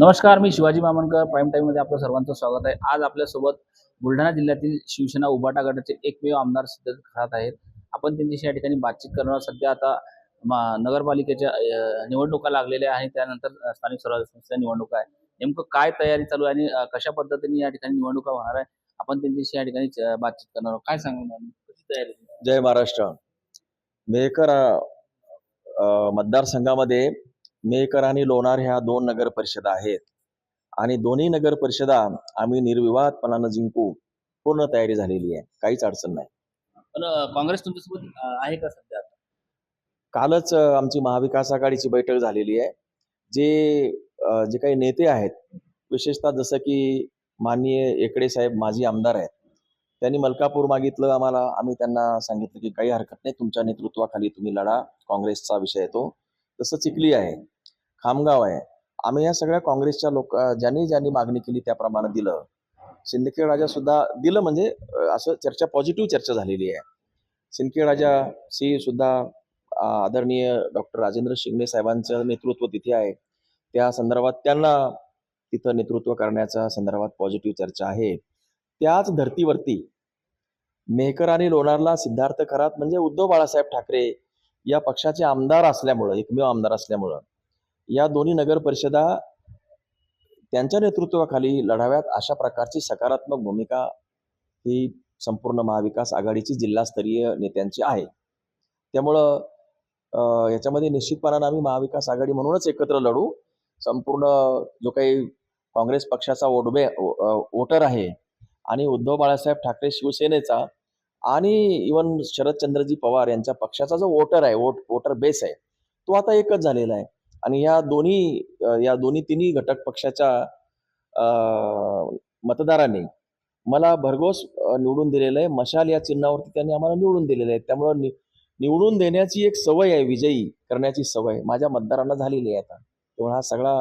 नमस्कार मी शिवाजी मामनकर प्राईम टाईममध्ये आपलं सर्वांचं स्वागत आहे. आज आपल्यासोबत बुलढाणा जिल्ह्यातील शिवसेना उभाटा गटाचे एकमेव आमदार सिद्ध खात आहेत. आपण त्यांच्याशी या ठिकाणी बातचीत करणार सध्या आता नगरपालिकेच्या निवडणुका लागलेल्या आहेत. त्यानंतर स्थानिक स्वराज्य संस्था निवडणुका आहे नेमकं काय तयारी चालू आहे आणि कशा पद्धतीने या ठिकाणी निवडणुका होणार आहे आपण त्यांच्याशी या ठिकाणी बातचीत करणार काय सांगणार कशी तयारी जय महाराष्ट्र. मेहकर मतदारसंघामध्ये मेहकर आणि लोणार ह्या दोन नगर परिषदा आहेत. आणि दोन्ही नगर परिषदा आम्ही निर्विवादपणानं जिंकू पूर्ण तयारी झालेली आहे. काहीच अडचण नाही. पण काँग्रेस तुमच्यासोबत आहे का सध्या? कालच आमची महाविकास आघाडीची बैठक झालेली आहे. जे जे काही नेते आहेत विशेषतः जसं की माननीय एकडे साहेब माजी आमदार आहेत त्यांनी मलकापूर मागितलं आम्हाला आम्ही त्यांना सांगितलं की काही हरकत नाही तुमच्या नेतृत्वाखाली तुम्ही लढा काँग्रेसचा विषय आहे तो. तसं चिखली आहे. खामगाव आहे. आम्ही या सगळ्या काँग्रेसच्या लोक ज्यांनी ज्यांनी मागणी केली त्याप्रमाणे दिलं. सिंदखेड राजा सुद्धा दिलं म्हणजे असं चर्चा पॉझिटिव्ह चर्चा झालेली आहे. सिंदखेड राजा सी सुद्धा आदरणीय डॉक्टर राजेंद्र शिंगणे साहेबांचं नेतृत्व तिथे आहे. त्या संदर्भात त्यांना तिथं नेतृत्व करण्याच्या संदर्भात पॉझिटिव्ह चर्चा आहे. त्याच धर्तीवरती मेहकर आणि लोणारला सिद्धार्थ खरात म्हणजे उद्धव बाळासाहेब ठाकरे या पक्षाचे आमदार असल्यामुळं एकमेव आमदार असल्यामुळं या दोन्ही नगर परिषदा त्यांच्या नेतृत्वाखाली लढाव्यात अशा प्रकारची सकारात्मक भूमिका ही संपूर्ण महाविकास आघाडीची जिल्हास्तरीय नेत्यांची आहे. त्यामुळं याच्यामध्ये निश्चितपणानं आम्ही महाविकास आघाडी म्हणूनच एकत्र लढू. संपूर्ण जो काही काँग्रेस पक्षाचा ओडबे वोटर आहे आणि उद्धव बाळासाहेब ठाकरे शिवसेनेचा आणि इवन शरदचंद्रजी पवार यांच्या पक्षाचा जो वोटर आहे वोट वोटर बेस आहे तो आता एकच झालेला आहे. आणि या दोन्ही या दोन्ही तिन्ही घटक पक्षाच्या मतदारांनी मला भरघोस निवडून दिलेलं आहे. मशाल या चिन्हावरती त्यांनी आम्हाला निवडून दिलेलं आहे. त्यामुळं नि निवडून देण्याची एक सवय आहे विजयी करण्याची सवय माझ्या मतदारांना झालेली आहे आता. त्यामुळे हा सगळा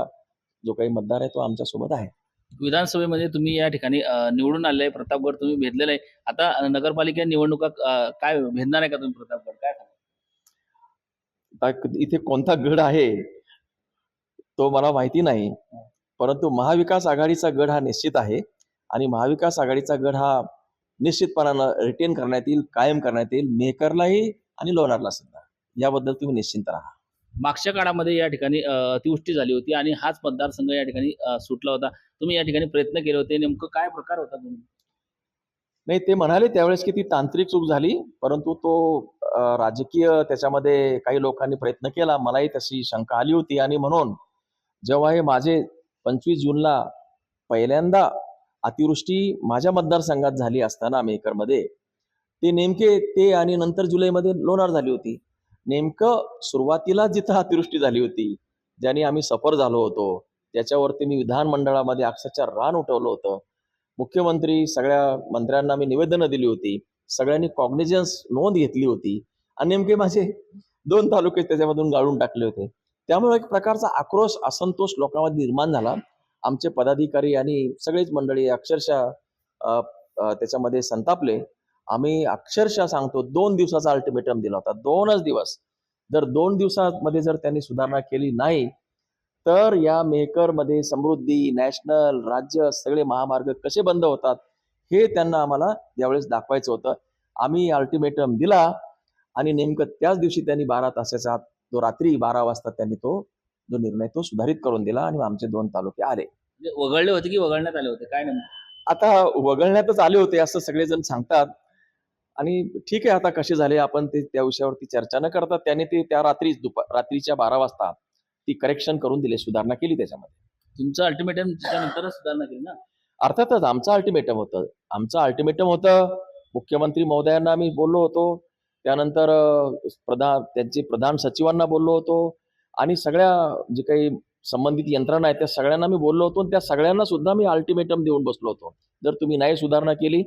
जो काही मतदार आहे तो आमच्यासोबत आहे. विधानसभेमध्ये तुम्ही या ठिकाणी निवडून आले प्रतापगड तुम्ही भेदलेला आहे. आता नगरपालिका निवडणुका काय भेदणार आहे का तुम्ही प्रतापगड? काय इथे कोणता गड आहे? तो मला माहिती नाही. परंतु महाविकास आघाडीचा गड हा निश्चित आहे आणि महाविकास आघाडीचा गड हा निश्चितपणानं रिटेन करण्यात येईल कायम करण्यात येईल मेकरलाही आणि लोणारला सुद्धा. याबद्दल तुम्ही निश्चिंत राहा. मागच्या काळामध्ये या ठिकाणी अतिवृष्टी झाली होती आणि हाच मतदारसंघ या ठिकाणी सुटला होता. तुम्ही या ठिकाणी प्रयत्न केले होते. नेमकं काय प्रकार होता तुम्ही नाही ते म्हणाले त्यावेळेस की ती तांत्रिक चूक झाली परंतु तो राजकीय त्याच्यामध्ये काही लोकांनी प्रयत्न केला. मलाही तशी शंका आली होती आणि म्हणून जेव्हा हे माझे पंचवीस जूनला पहिल्यांदा अतिवृष्टी माझ्या मतदारसंघात झाली असताना मेकरमध्ये ते नेमके ते आणि नंतर जुलैमध्ये लोणार झाली होती. नेमकं सुरुवातीला जिथं अतिवृष्टी झाली होती ज्याने आम्ही सफर झालो होतो त्याच्यावरती मी विधानमंडळामध्ये अक्षरशः रान उठवलं होतं. मुख्यमंत्री सगळ्या मंत्र्यांना मी निवेदनं दिली होती सगळ्यांनी कॉग्निजन्स नोंद घेतली होती आणि नेमके माझे दोन तालुके त्याच्यामधून गाळून टाकले होते. त्यामुळे एक प्रकारचा आक्रोश असंतोष लोकांमध्ये निर्माण झाला. आमचे पदाधिकारी आणि सगळेच मंडळी अक्षरशः त्याच्यामध्ये संतापले. आम्ही अक्षरशः सांगतो दोन दिवसाचा अल्टिमेटम दिला होता. दोनच दिवस. जर दोन दिवसामध्ये जर त्यांनी सुधारणा केली नाही तर या मेकरमध्ये समृद्धी नॅशनल राज्य सगळे महामार्ग कसे बंद होतात हे त्यांना आम्हाला यावेळेस दाखवायचं होतं. आम्ही अल्टिमेटम दिला आणि नेमकं त्याच दिवशी त्यांनी बारा तासाचा जो रात्री बारा वाजता त्यांनी तो जो निर्णय तो सुधारित करून दिला आणि आमचे दोन तालुके आले. म्हणजे वगळले होते की वगळण्यात आले होते? काय नेमकं? आता वगळण्यातच आले होते असं सगळेजण सांगतात. आणि ठीक आहे आता कसे झाले आपण ते त्या विषयावरती चर्चा न करता त्याने ते त्या रात्री दुपार रात्रीच्या बारा वाजता ती करेक्शन करून दिले सुधारणा केली त्याच्यामध्ये. तुमचं अल्टिमेटम नंतरच सुधारणा केली ना? अर्थातच आमचं अल्टिमेटम होतं. आमचं अल्टिमेटम होतं मुख्यमंत्री महोदयांना आम्ही बोललो होतो त्यानंतर प्रधान त्यांचे प्रधान सचिवांना बोललो होतो आणि सगळ्या जे काही संबंधित यंत्रणा आहेत त्या सगळ्यांना मी बोललो होतो आणि त्या सगळ्यांना सुद्धा मी अल्टिमेटम देऊन बसलो होतो. जर तुम्ही नाही सुधारणा केली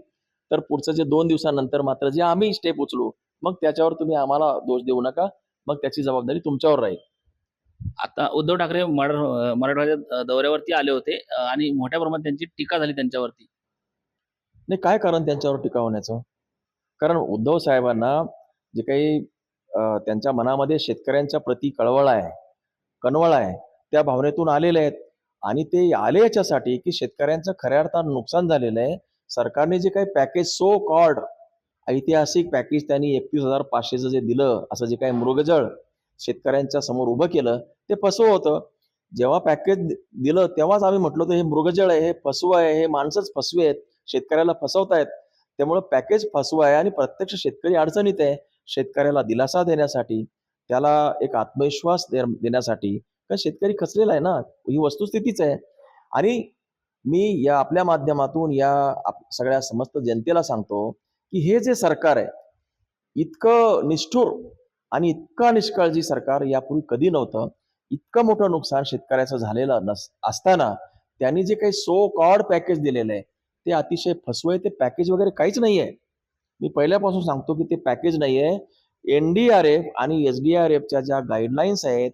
तर पुढचं जे दोन दिवसानंतर मात्र जे आम्ही स्टेप उचलू मग त्याच्यावर तुम्ही आम्हाला दोष देऊ नका मग त्याची जबाबदारी तुमच्यावर राहील. आता उद्धव ठाकरे मराठा मराठवाड्याच्या दौऱ्यावरती आले होते आणि मोठ्या प्रमाणात त्यांची टीका झाली त्यांच्यावरती. नाही काय कारण त्यांच्यावर टीका होण्याचं? कारण उद्धव साहेबांना जे काही त्यांच्या मनामध्ये शेतकऱ्यांच्या प्रती कळवळ आहे कणवळ आहे त्या भावनेतून आलेले आहेत. आणि ते आले याच्यासाठी की शेतकऱ्यांचं खऱ्या अर्थानं नुकसान झालेलं आहे. सरकारने जे काही पॅकेज सो कॉर्ड ऐतिहासिक पॅकेज त्यांनी एकतीस हजार पाचशेचं जे दिलं असं जे काही मृगजळ शेतकऱ्यांच्या समोर उभं केलं ते फसवं होतं. जेव्हा पॅकेज दिलं तेव्हाच आम्ही म्हटलं होतं हे मृगजळ आहे हे फसवं आहे हे माणसंच फसवे आहेत शेतकऱ्याला फसवतायत. त्यामुळं पॅकेज फसवं आहे आणि प्रत्यक्ष शेतकरी अडचणीत आहे. शेतकऱ्याला दिलासा देण्यासाठी त्याला एक आत्मविश्वास दे- देण्यासाठी कारण शेतकरी खचलेला आहे ना? ही वस्तुस्थितीच आहे. आणि मी या आपल्या माध्यमातून या आप- सगळ्या समस्त जनतेला सांगतो की हे जे सरकार आहे इतकं निष्ठुर आणि इतका निष्काळजी सरकार यापूर्वी कधी नव्हतं इतकं मोठं नुकसान शेतकऱ्याचं झालेलं नस असताना त्यांनी जे काही सो कॉड पॅकेज दिलेलं आहे ते अतिशय फसवं ते पॅकेज वगैरे काहीच नाही आहे मी पहिल्यापासून सांगतो की ते पॅकेज नाही आहे एन डी आर एफ आणि एस डी आर एफच्या ज्या गाईडलाईन्स आहेत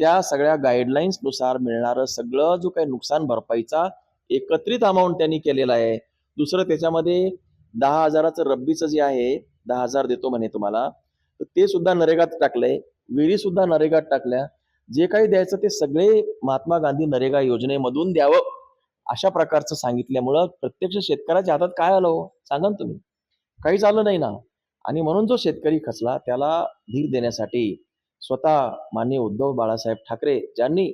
त्या सगळ्या गाईडलाईन्सनुसार मिळणारं सगळं जो काही नुकसान भरपाईचा एकत्रित अमाऊंट त्यांनी केलेला आहे. दुसरं त्याच्यामध्ये दहा हजाराचं रब्बीचं जे आहे दहा हजार देतो म्हणे तुम्हाला. तर ते सुद्धा नरेगात टाकलंय. विहिरी सुद्धा नरेगात टाकल्या. जे काही द्यायचं ते सगळे महात्मा गांधी नरेगा योजनेमधून द्यावं अशा प्रकारचं सांगितल्यामुळं प्रत्यक्ष शेतकऱ्याच्या हातात काय आलं हो? सांगा ना तुम्ही. काहीच आलं नाही ना. आणि म्हणून जो शेतकरी खचला त्याला धीर देण्यासाठी स्वतः माननीय उद्धव बाळासाहेब ठाकरे ज्यांनी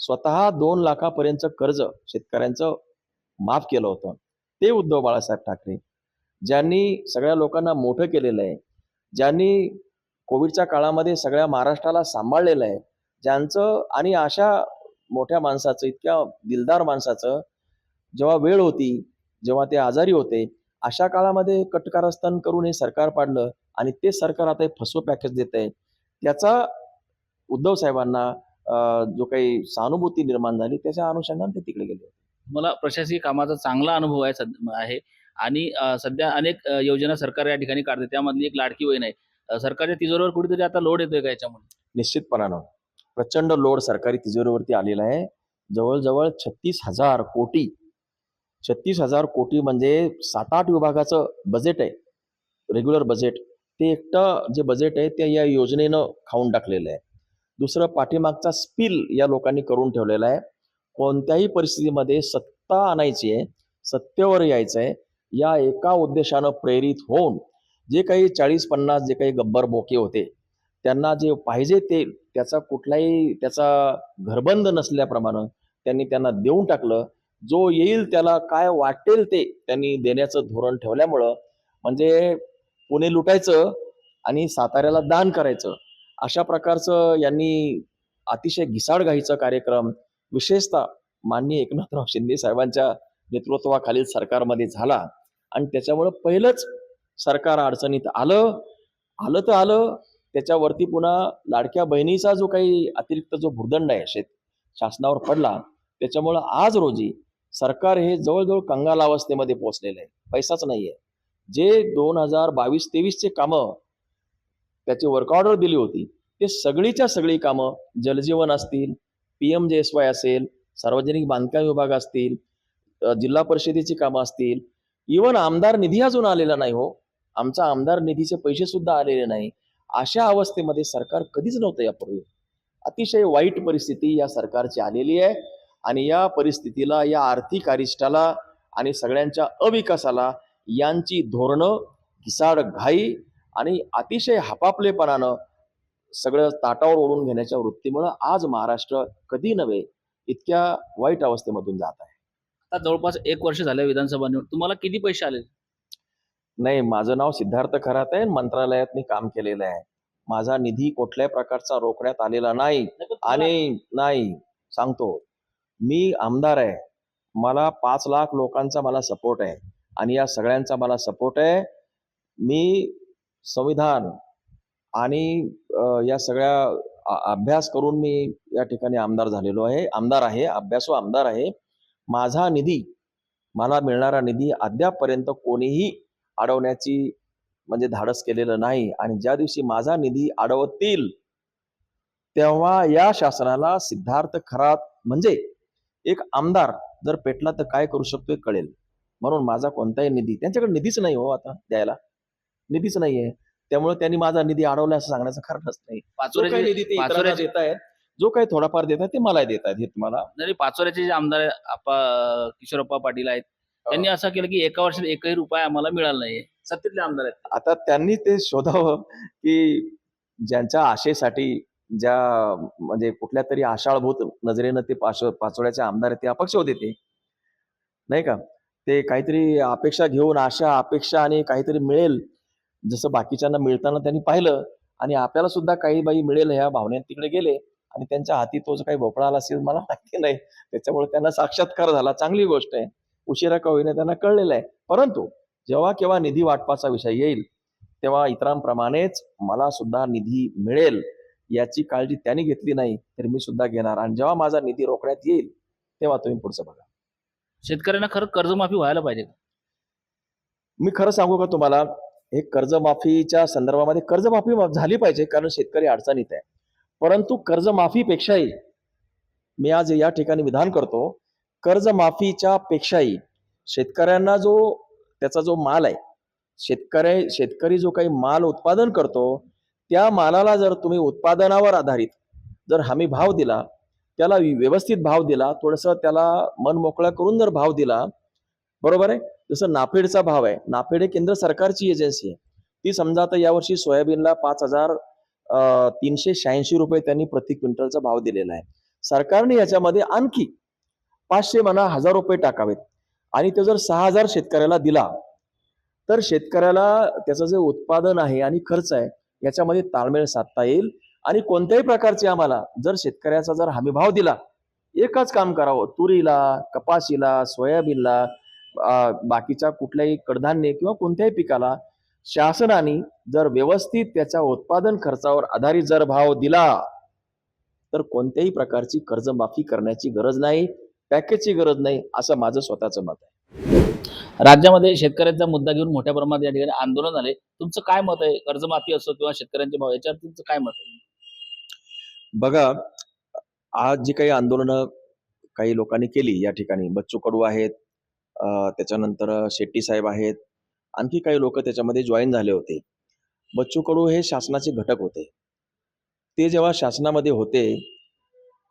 स्वतः दोन लाखापर्यंतचं कर्ज शेतकऱ्यांचं माफ केलं होतं ते उद्धव बाळासाहेब ठाकरे. ज्यांनी सगळ्या लोकांना मोठं केलेलं आहे ज्यांनी कोविडच्या काळामध्ये सगळ्या महाराष्ट्राला सांभाळलेलं आहे ज्यांचं आणि अशा मोठ्या माणसाचं इतक्या दिलदार माणसाचं जेव्हा वेळ होती जेव्हा ते आजारी होते अशा काळामध्ये कटकारस्थान करून हे सरकार पाडलं आणि ते सरकार आता हे फसवं पॅकेज देत आहे. त्याचा उद्धव साहेबांना जो काही सहानुभूती निर्माण झाली त्याच्या अनुषंगाने ते तिकडे गेले मला प्रशासकीय कामाचा चांगला अनुभव आहे सद- आहे. आणि सध्या अनेक योजना सरकार या ठिकाणी काढते. त्यामधली एक लाडकी आहे. अ, सरकारच्या तिजोरीवर कुठेतरी आता लोड येतोय का याच्यामुळे? निश्चितपणानं. प्रचंड लोड सरकारी तिजोरीवरती आलेला आहे. जवळजवळ छत्तीस हजार कोटी छत्तीस हजार कोटी म्हणजे सात आठ विभागाचं बजेट आहे. रेग्युलर बजेट ते एकटं जे बजेट आहे ते या योजनेनं खाऊन टाकलेलं आहे. दुसरं पाठीमागचा स्पिल या लोकांनी करून ठेवलेला आहे. कोणत्याही परिस्थितीमध्ये सत्ता आणायची आहे सत्तेवर यायचं आहे या एका उद्देशानं प्रेरित होऊन जे काही चाळीस पन्नास जे काही गब्बर बोके होते त्यांना जे पाहिजे ते त्याचा कुठलाही त्याचा घरबंद नसल्याप्रमाणे त्यांनी त्यांना देऊन टाकलं. जो येईल त्याला काय वाटेल ते त्यांनी देण्याचं धोरण ठेवल्यामुळं म्हणजे पुणे लुटायचं आणि साताऱ्याला दान करायचं. अशा प्रकारचं यांनी अतिशय घिसाडघाईचा कार्यक्रम विशेषतः माननीय एकनाथराव शिंदे साहेबांच्या नेतृत्वाखालील सरकारमध्ये झाला. आणि त्याच्यामुळं पहिलंच सरकार अडचणीत आलं. आलं तर आलं. त्याच्यावरती पुन्हा लाडक्या बहिणीचा जो काही अतिरिक्त जो भुर्दंड आहे शेत शासनावर पडला त्याच्यामुळं आज रोजी सरकार हे जवळजवळ कंगाल अवस्थेमध्ये पोहोचलेलं आहे. पैसाच नाही आहे जे दोन हजार बावीस तेवीसचे कामं त्याची वर्कऑर्डर दिली होती ते सगळीच्या सगळी कामं जलजीवन असतील P M J S Y असेल सार्वजनिक बांधकाम विभाग असतील जिल्हा परिषदेची कामं असतील इवन आमदार निधी अजून आलेला नाही हो. आमचा आमदार निधीचे पैसे सुद्धा आलेले नाही. अशा अवस्थेमध्ये सरकार कधीच नव्हतं यापूर्वी. अतिशय वाईट परिस्थिती या सरकारची आलेली आहे. आणि या परिस्थितीला या आर्थिक अरिष्टाला आणि सगळ्यांच्या अविकासाला यांची धोरणं घिसाड घाई आणि अतिशय हपापलेपणानं सगळं ताटावर ओढून घेण्याच्या वृत्तीमुळं आज महाराष्ट्र कधी नव्हे इतक्या वाईट अवस्थेमधून जात आहे. आता जवळपास एक वर्ष झालं विधानसभा निवडून तुम्हाला किती पैसे आले नाही माझं नाव सिद्धार्थ खरात आहे मंत्रालयात मी काम केलेलं आहे. माझा निधी कुठल्याही प्रकारचा रोखण्यात आलेला नाही आणि नाही सांगतो. मी आमदार आहे. मला पाच लाख लोकांचा मला सपोर्ट आहे. आणि या सगळ्यांचा मला सपोर्ट आहे. मी संविधान आणि या सगळ्या अभ्यास करून मी या ठिकाणी आमदार झालेलो आहे. आमदार आहे अभ्यासू आमदार आहे. माझा निधी मला मिळणारा निधी अद्यापपर्यंत कोणीही अडवण्याची म्हणजे धाडस केलेलं नाही. आणि ज्या दिवशी माझा निधी अडवतील तेव्हा या शासनाला सिद्धार्थ खरात म्हणजे एक आमदार जर पेटला तर काय करू शकतो हे कळेल. म्हणून माझा कोणताही निधी त्यांच्याकडे निधीच नाही हो आता द्यायला. निधीच नाहीये. त्यामुळे त्यांनी माझा निधी अडवला असं सांगण्याचं कारणच नाही. देत आहेत जो काही थोडाफार देतात ते मला देत आहेत हे तुम्हाला. जरी पाचोऱ्याचे जे आमदार आहे, आपा किशोरप्पा पाटील आहेत त्यांनी असं केलं की एका वर्षात एकही रुपया आम्हाला मिळाला नाहीये. सत्तेतले आमदार आहेत. आता त्यांनी ते शोधावं की ज्यांच्या आशेसाठी ज्या म्हणजे कुठल्या तरी आषाढभूत नजरेनं ते पाच पाचोळ्याचे आमदार ते अपक्ष होते ते. नाही का? ते काहीतरी अपेक्षा घेऊन आशा अपेक्षा आणि काहीतरी मिळेल जसं बाकीच्यांना मिळताना त्यांनी पाहिलं आणि आपल्याला सुद्धा काही बाई मिळेल ह्या भावनेत तिकडे गेले आणि त्यांच्या हाती तो जो काही भोपळा आला असेल मला माहिती नाही. त्याच्यामुळे त्यांना साक्षात्कार झाला. चांगली गोष्ट आहे. उशिरा का होईना त्यांना कळलेलं आहे. परंतु जेव्हा केव्हा निधी वाटपाचा विषय येईल तेव्हा इतरांप्रमाणेच मला सुद्धा निधी मिळेल. याची काळजी त्यांनी घेतली नाही तर मी सुद्धा घेणार. आणि जेव्हा माझा निधी रोखण्यात येईल तेव्हा तुम्ही पुढचं बघा. शेतकऱ्यांना खरं कर्जमाफी व्हायला पाहिजे मी खरं सांगू का तुम्हाला? हे कर्जमाफीच्या संदर्भामध्ये कर्जमाफी झाली पाहिजे कारण शेतकरी अडचणीत आहे. परंतु कर्जमाफीपेक्षाही मी आज या ठिकाणी विधान करतो कर्जमाफीच्या पेक्षाही शेतकऱ्यांना जो त्याचा जो माल आहे शेतकरी शेतकरी जो काही माल उत्पादन करतो त्या मालाला जर तुम्ही उत्पादनावर आधारित जर हमी भाव दिला त्याला व्यवस्थित भाव दिला थोडंसं त्याला मन मोकळा करून जर भाव दिला बरोबर आहे? जसं नाफेडचा भाव आहे नाफेड हे केंद्र सरकारची एजन्सी आहे. ती समजा आता यावर्षी सोयाबीनला पाच हजार तीनशे शहाऐंशी रुपये त्यांनी प्रति क्विंटलचा भाव दिलेला आहे. सरकारने याच्यामध्ये आणखी पाचशे म्हणा हजार रुपये टाकावेत. आणि ते जर सहा हजार शेतकऱ्याला दिला तर शेतकऱ्याला त्याचं जे उत्पादन आहे आणि खर्च आहे याच्यामध्ये ताळमेळ साधता येईल. आणि कोणत्याही प्रकारचे आम्हाला जर शेतकऱ्याचा जर हमीभाव दिला एकच काम करावं तुरीला कपाशीला सोयाबीनला बाकीच्या कुठल्याही कडधान्य किंवा कोणत्याही पिकाला शासनाने जर व्यवस्थित त्याच्या उत्पादन खर्चावर आधारित जर भाव दिला तर कोणत्याही प्रकारची कर्जमाफी करण्याची गरज नाही पॅकेजची गरज नाही असं माझं स्वतःचं मत आहे. राज्यामध्ये शेतकऱ्यांचा मुद्दा घेऊन मोठ्या प्रमाणात या ठिकाणी आंदोलन झाले. तुमचं काय मत आहे? कर्जमाफी असो किंवा शेतकऱ्यांचे भाव याच्यावर तुमचं काय मत आहे? बघा आज जी काही आंदोलनं काही लोकांनी केली या ठिकाणी बच्चू कडू आहेत त्याच्यानंतर शेट्टी साहेब आहेत आणखी काही लोक त्याच्यामध्ये जॉईन झाले होते. बच्चू कडू हे शासनाचे घटक होते. ते जेव्हा शासनामध्ये होते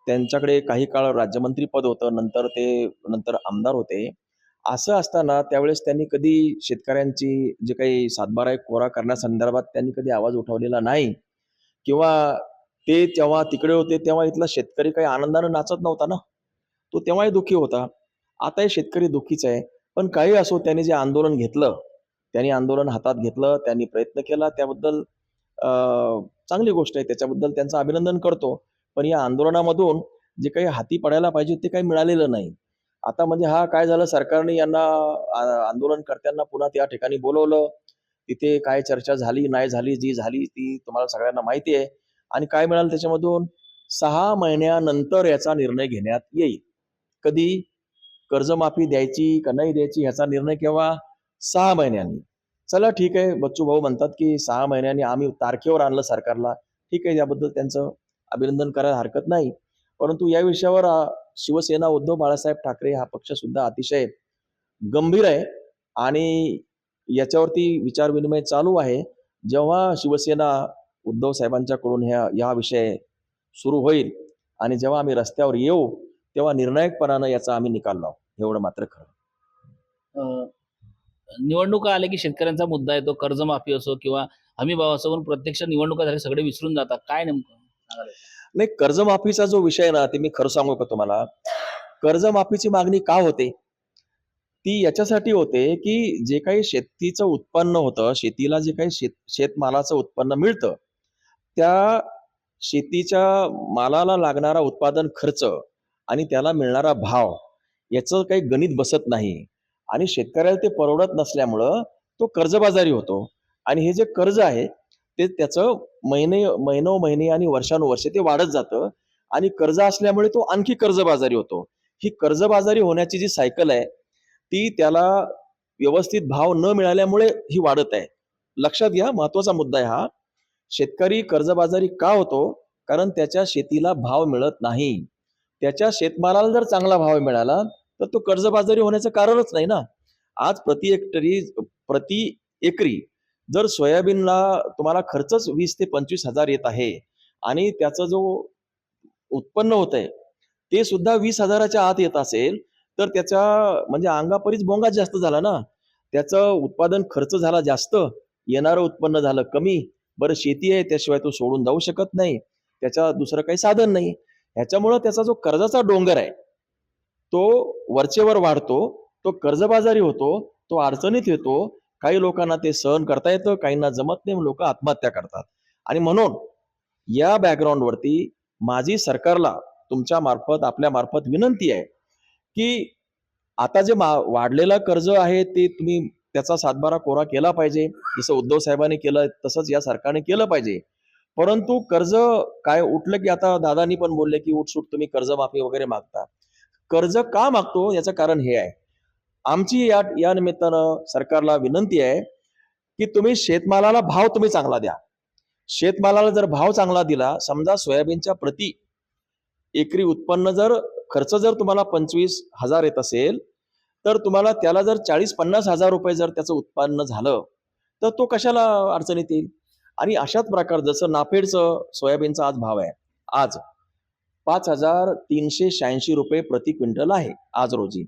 त्यांच्याकडे काही काळ राज्यमंत्री पद होतं नंतर ते नंतर आमदार होते. असं असताना त्यावेळेस त्यांनी कधी शेतकऱ्यांची जे काही सातबारा आहे कोरा करण्यासंदर्भात त्यांनी कधी आवाज उठवलेला नाही? किंवा ते तेव्हा तिकडे होते तेव्हा इथला शेतकरी काही आनंदानं नाचत नव्हता ना? तो तेव्हाही दुःखी होता. आताही शेतकरी दुःखीच आहे. पण काही असो त्यांनी जे आंदोलन घेतलं त्यांनी आंदोलन हातात घेतलं त्यांनी प्रयत्न केला त्याबद्दल चांगली गोष्ट आहे. त्याच्याबद्दल त्यांचं अभिनंदन करतो. पण या आंदोलनामधून जे काही हाती पडायला पाहिजे ते काही मिळालेलं नाही. आता म्हणजे हा काय झालं सरकारने यांना आंदोलनकर्त्यांना पुन्हा त्या ठिकाणी बोलवलं. तिथे काय चर्चा झाली नाही झाली जी झाली ती तुम्हाला सगळ्यांना माहिती आहे. आणि काय मिळालं त्याच्यामधून? सहा महिन्यानंतर याचा निर्णय घेण्यात येईल. कधी? कर्जमाफी द्यायची का नाही द्यायची ह्याचा निर्णय केव्हा? सहा महिन्यांनी. चला ठीक आहे बच्चू भाऊ म्हणतात की सहा महिन्यांनी आम्ही तारखेवर आणलं सरकारला. ठीक आहे याबद्दल त्यांचं अभिनंदन करायला हरकत नाही. परंतु या विषयावर शिवसेना उद्धव बाळासाहेब ठाकरे हा पक्ष सुद्धा अतिशय गंभीर आहे आणि याच्यावरती विचारविनिमय चालू आहे. जेव्हा शिवसेना उद्धव साहेबांच्याकडून ह्या या विषय सुरू होईल आणि जेव्हा आम्ही रस्त्यावर येऊ तेव्हा निर्णायकपणानं याचा आम्ही निकाल लावू. एवढं मात्र खरं. अं, निवडणुका आल्या की शेतकऱ्यांचा मुद्दा येतो कर्जमाफी असो किंवा हमी भाव असो पण प्रत्यक्ष निवडणुका झाल्या सगळे विसरून जातात. काय नेमकं? नाही कर्जमाफीचा जो विषय ना ते मी खरं सांगू का तुम्हाला? कर्जमाफीची मागणी का होते? ती याच्यासाठी होते की जे काही शेतीचं उत्पन्न होतं शेतीला जे काही शेत शेतमालाचं उत्पन्न मिळतं त्या शेतीच्या मालाला लागणारा उत्पादन खर्च आणि त्याला मिळणारा भाव याचं काही गणित बसत नाही. आणि शेतकऱ्याला ते परवडत नसल्यामुळं तो कर्जबाजारी होतो. आणि हे जे कर्ज आहे ते त्याचं महिने महिनो महिने आणि वर्षानुवर्षे ते वाढत जातं. आणि कर्ज असल्यामुळे तो आणखी कर्जबाजारी होतो. ही कर्जबाजारी होण्याची जी सायकल आहे ती त्याला व्यवस्थित भाव न मिळाल्यामुळे ही वाढत आहे. लक्षात घ्या महत्त्वाचा मुद्दा आहे हा. शेतकरी कर्जबाजारी का होतो? कारण त्याच्या शेतीला भाव मिळत नाही. त्याच्या शेतमालाला जर चांगला भाव मिळाला तर तो कर्जबाजारी होण्याचं कारणच नाही ना. आज प्रति हेक्टरी प्रति एकरी जर सोयाबीनला तुम्हाला खर्चच वीस ते पंचवीस हजार येत आहे आणि त्याचा जो उत्पन्न होत आहे ते सुद्धा वीस हजाराच्या आत येत असेल तर त्याच्या म्हणजे अंगापरीच बोंगाच जास्त झाला ना. त्याचं उत्पादन खर्च झाला जास्त येणारं उत्पन्न झालं कमी. बरं शेती आहे त्याशिवाय तो सोडून जाऊ शकत नाही. त्याच्या दुसरं काही साधन नाही. ह्याच्यामुळं त्याचा जो कर्जाचा डोंगर आहे तो वरचेवर वाढतो तो कर्जबाजारी होतो तो अडचणीत येतो काही लोकांना ते सहन करता येतं काहींना जमत नाही लोक आत्महत्या करतात. आणि म्हणून या बॅकग्राऊंडवरती माझी सरकारला तुमच्या मार्फत आपल्या मार्फत विनंती आहे की आता जे मा वाढलेलं कर्ज आहे ते तुम्ही त्याचा सातबारा कोरा केला पाहिजे. जसं उद्धव साहेबांनी केलं तसंच या सरकारने केलं पाहिजे. परंतु कर्ज काय उठलं की आता दादानी पण बोलले की उठसूट तुम्ही कर्जमाफी वगैरे मागता. कर्ज का मागतो? याचं कारण हे आहे. आमची या या निमित्तानं सरकारला विनंती आहे की तुम्ही शेतमालाला भाव तुम्ही चांगला द्या. शेतमालाला जर भाव चांगला दिला समजा सोयाबीनच्या प्रति एकरी उत्पन्न जर खर्च जर तुम्हाला पंचवीस हजार येत असेल तर तुम्हाला त्याला जर चाळीस पन्नास हजार रुपये जर त्याचं उत्पन्न झालं तर तो कशाला अडचणीत येईल? आणि अशाच प्रकार जसं नाफेडचं सोयाबीनचा आज भाव आहे. आज पाच हजार तीनशे शहाऐंशी रुपये प्रति क्विंटल आहे आज रोजी.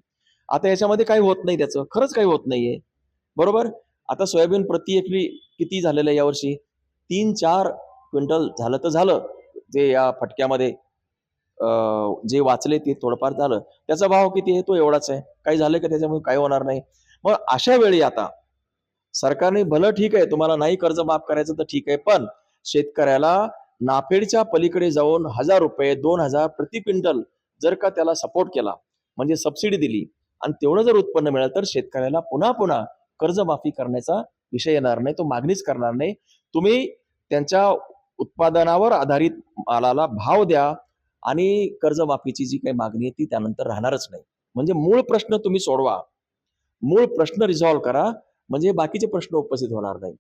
आता याच्यामध्ये काही होत नाही त्याचं. खरंच काही होत नाहीये. बरोबर? आता सोयाबीन प्रति एकरी किती झालेलं आहे यावर्षी? तीन चार क्विंटल झालं तर झालं. जे या फटक्यामध्ये अं, जे वाचले ते थोडंफार झालं. त्याचा भाव किती आहे? तो एवढाच आहे. काही झालं का त्याच्यामुळे? काही होणार नाही. मग अशा वेळी आता सरकारने भलं ठीक आहे तुम्हाला नाही कर्ज माफ करायचं तर ठीक आहे पण शेतकऱ्याला नाफेडच्या पलीकडे जाऊन हजार रुपये दोन हजार प्रति क्विंटल जर का त्याला सपोर्ट केला म्हणजे सबसिडी दिली आणि तेवढं जर उत्पन्न मिळालं तर शेतकऱ्याला पुन्हा पुन्हा कर्जमाफी करण्याचा विषय येणार नाही तो मागणीच करणार नाही. तुम्ही त्यांच्या उत्पादनावर आधारित मालाला भाव द्या आणि कर्जमाफीची जी काही मागणी आहे ती त्यानंतर राहणारच नाही. म्हणजे मूळ प्रश्न तुम्ही सोडवा. मूळ प्रश्न रिझॉल्व्ह करा. म्हणजे बाकीचे प्रश्न उपस्थित होणार नाही.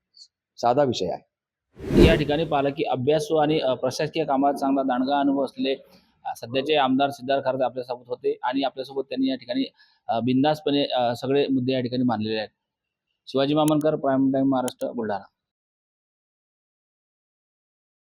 साधा विषय आहे. या ठिकाणी पाहिलं की अभ्यासू आणि प्रशासकीय कामात चांगला दांडगा अनुभव असलेले सध्याचे आमदार सिद्धार्थ खारते आपल्यासोबत होते आणि आपल्यासोबत त्यांनी या ठिकाणी बिंदासपणे बिनधास्तपणे सगळे मुद्दे या ठिकाणी मांडलेले आहेत. Shivaji Mamankar Prime Time Maharashtra Buldhana.